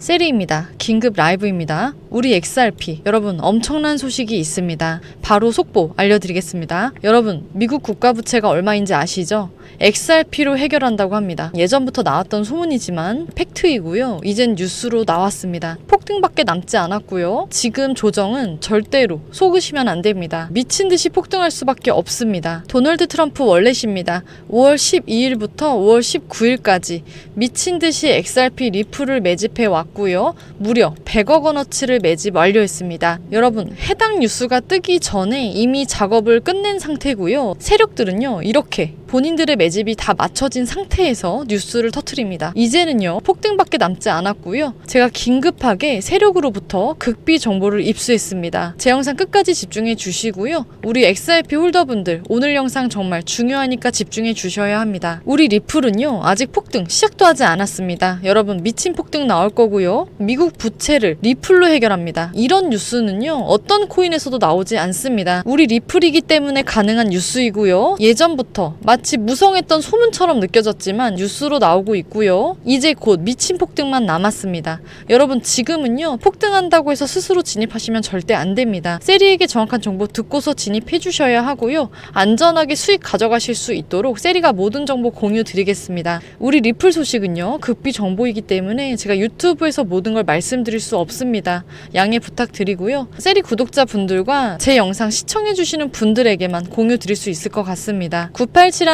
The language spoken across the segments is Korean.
세리입니다. 긴급 라이브입니다. 우리 XRP 여러분 엄청난 소식이 있습니다. 바로 속보 알려드리겠습니다. 여러분 미국 국가 부채가 얼마인지 아시죠? XRP로 해결한다고 합니다. 예전부터 나왔던 소문이지만 팩트이고요. 이젠 뉴스로 나왔습니다. 폭등밖에 남지 않았고요. 지금 조정은 절대로 속으시면 안 됩니다. 미친 듯이 폭등할 수밖에 없습니다. 도널드 트럼프 월렛입니다. 5월 12일부터 5월 19일까지 미친 듯이 XRP 리플을 매집해 왔고요. 무려 100억 원어치를 매집 완료했습니다. 여러분, 해당 뉴스가 뜨기 전에 이미 작업을 끝낸 상태고요. 세력들은요, 이렇게 본인들의 매집이 다 맞춰진 상태에서 뉴스를 터트립니다. 이제는요, 폭등밖에 남지 않았고요. 제가 긴급하게 세력으로부터 극비 정보를 입수했습니다. 제 영상 끝까지 집중해 주시고요. 우리 XRP 홀더분들, 오늘 영상 정말 중요하니까 집중해 주셔야 합니다. 우리 리플은요, 아직 폭등 시작도 하지 않았습니다. 여러분, 미친 폭등 나올 거고요. 미국 부채를 리플로 해결합니다. 이런 뉴스는요, 어떤 코인에서도 나오지 않습니다. 우리 리플이기 때문에 가능한 뉴스이고요. 예전부터 마치 무성했던 소문처럼 느껴졌지만 뉴스로 나오고 있고요. 이제 곧 미친 폭등만 남았습니다. 여러분 지금은요 폭등한다고 해서 스스로 진입하시면 절대 안 됩니다. 세리에게 정확한 정보 듣고서 진입해 주셔야 하고요. 안전하게 수익 가져가실 수 있도록 세리가 모든 정보 공유 드리겠습니다. 우리 리플 소식은요 급비 정보이기 때문에 제가 유튜브에서 모든 걸 말씀드릴 수 없습니다. 양해 부탁드리고요. 세리 구독자 분들과 제 영상 시청해 주시는 분들에게만 공유 드릴 수 있을 것 같습니다.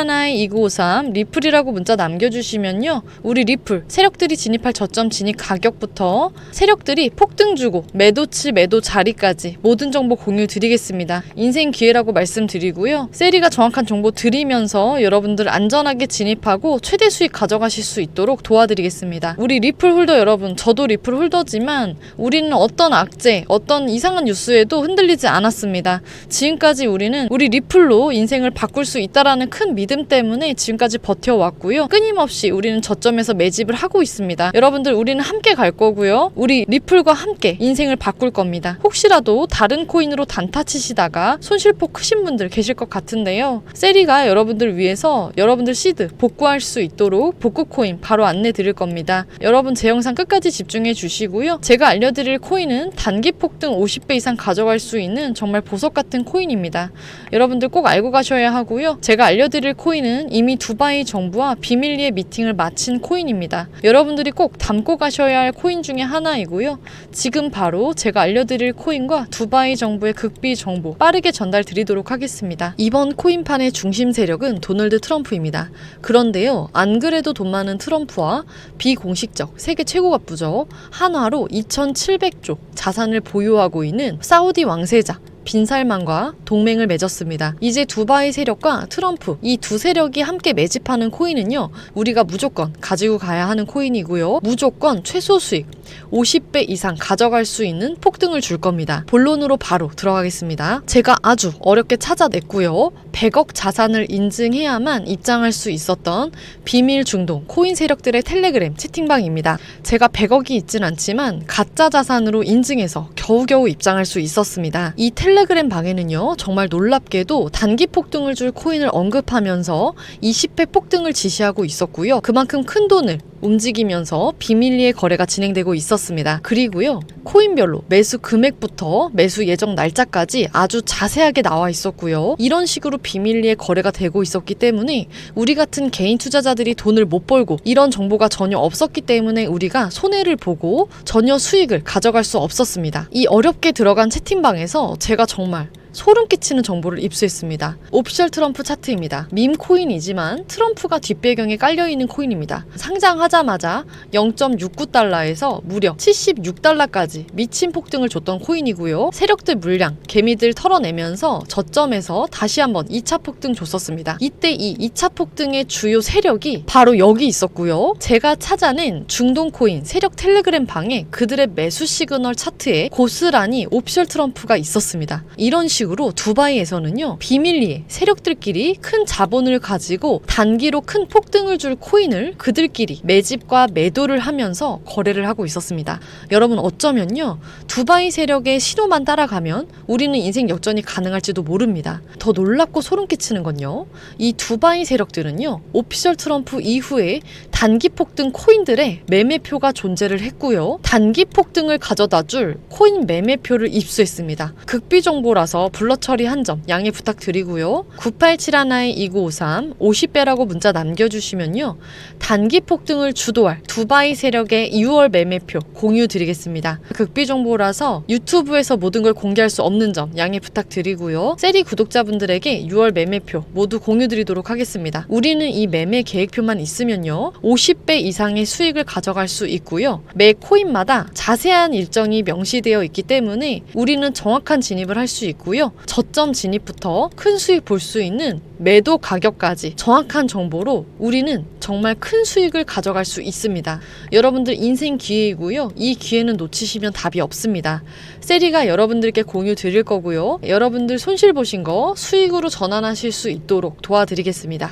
9871-2953 리플이라고 문자 남겨주시면요. 우리 리플 세력들이 진입할 저점 진입 가격부터 세력들이 폭등 주고 매도치 매도 자리까지 모든 정보 공유 드리겠습니다. 인생 기회라고 말씀드리고요. 세리가 정확한 정보 드리면서 여러분들 안전하게 진입하고 최대 수익 가져가실 수 있도록 도와드리겠습니다. 우리 리플 홀더 여러분, 저도 리플 홀더지만 우리는 어떤 악재, 어떤 이상한 뉴스에도 흔들리지 않았습니다. 지금까지 우리는 우리 리플로 인생을 바꿀 수 있다라는 큰 믿음 때문에 지금까지 버텨왔고요. 끊임없이 우리는 저점에서 매집을 하고 있습니다. 여러분들 우리는 함께 갈 거고요. 우리 리플과 함께 인생을 바꿀 겁니다. 혹시라도 다른 코인으로 단타 치시다가 손실폭 크신 분들 계실 것 같은데요. 세리가 여러분들 위해서 여러분들 시드 복구할 수 있도록 복구 코인 바로 안내 드릴 겁니다. 여러분 제 영상 끝까지 집중해 주시고요. 제가 알려드릴 코인은 단기 폭등 50배 이상 가져갈 수 있는 정말 보석 같은 코인입니다. 여러분들 꼭 알고 가셔야 하고요. 제가 알려드릴 코인은 이미 두바이 정부와 비밀리에 미팅을 마친 코인입니다. 여러분들이 꼭 담고 가셔야 할 코인 중에 하나이고요. 지금 바로 제가 알려드릴 코인과 두바이 정부의 극비 정보 빠르게 전달 드리도록 하겠습니다. 이번 코인판의 중심 세력은 도널드 트럼프입니다. 그런데요, 안 그래도 돈 많은 트럼프와 비공식적 세계 최고 가 부죠 한화로 2,700조 자산을 보유하고 있는 사우디 왕세자 빈살만과 동맹을 맺었습니다. 이제 두바이 세력과 트럼프 이 두 세력이 함께 매집하는 코인은요. 우리가 무조건 가지고 가야 하는 코인이고요. 무조건 최소 수익 50배 이상 가져갈 수 있는 폭등을 줄 겁니다. 본론으로 바로 들어가겠습니다. 제가 아주 어렵게 찾아냈고요. 100억 자산을 인증해야만 입장할 수 있었던 비밀 중동 코인 세력들의 텔레그램 채팅방입니다. 제가 100억이 있진 않지만 가짜 자산으로 인증해서 겨우겨우 입장할 수 있었습니다. 이 텔레그램 방에는요, 정말 놀랍게도 단기 폭등을 줄 코인을 언급하면서 20회 폭등을 지시하고 있었고요. 그만큼 큰 돈을 움직이면서 비밀리에 거래가 진행되고 있었습니다. 그리고요, 코인별로 매수 금액부터 매수 예정 날짜까지 아주 자세하게 나와 있었고요. 이런 식으로 비밀리에 거래가 되고 있었기 때문에 우리 같은 개인 투자자들이 돈을 못 벌고 이런 정보가 전혀 없었기 때문에 우리가 손해를 보고 전혀 수익을 가져갈 수 없었습니다. 이 어렵게 들어간 채팅방에서 제가 정말 소름 끼치는 정보를 입수했습니다. 오피셜 트럼프 차트입니다. 밈 코인이지만 트럼프가 뒷배경에 깔려있는 코인입니다. 상장하자마자 0.69달러에서 무려 76달러까지 미친 폭등을 줬던 코인이고요. 세력들 물량, 개미들 털어내면서 저점에서 다시 한번 2차 폭등 줬었습니다. 이때 이 2차 폭등의 주요 세력이 바로 여기 있었고요. 제가 찾아낸 중동 코인 세력 텔레그램 방에 그들의 매수 시그널 차트에 고스란히 오피셜 트럼프가 있었습니다. 이런 식으로 두바이에서는요 비밀리에 세력들끼리 큰 자본을 가지고 단기로 큰 폭등을 줄 코인을 그들끼리 매집과 매도를 하면서 거래를 하고 있었습니다. 여러분 어쩌면요 두바이 세력의 신호만 따라가면 우리는 인생 역전이 가능할지도 모릅니다. 더 놀랍고 소름 끼치는 건요 이 두바이 세력들은요 오피셜 트럼프 이후에 단기 폭 등 코인들의 매매표가 존재를 했고요. 단기 폭 등을 가져다 줄 코인 매매표를 입수했습니다. 극비 정보라서 블러 처리한 점 양해 부탁드리고요. 9871-2953 50배라고 문자 남겨주시면요. 단기 폭 등을 주도할 두바이 세력의 2월 매매표 공유 드리겠습니다. 극비 정보라서 유튜브에서 모든 걸 공개할 수 없는 점 양해 부탁드리고요. 세리 구독자분들에게 6월 매매표 모두 공유 드리도록 하겠습니다. 우리는 이 매매 계획표만 있으면요. 50배 이상의 수익을 가져갈 수 있고요. 매 코인마다 자세한 일정이 명시되어 있기 때문에 우리는 정확한 진입을 할 수 있고요. 저점 진입부터 큰 수익 볼 수 있는 매도 가격까지 정확한 정보로 우리는 정말 큰 수익을 가져갈 수 있습니다. 여러분들 인생 기회이고요. 이 기회는 놓치시면 답이 없습니다. 세리가 여러분들께 공유 드릴 거고요. 여러분들 손실 보신 거 수익으로 전환하실 수 있도록 도와드리겠습니다.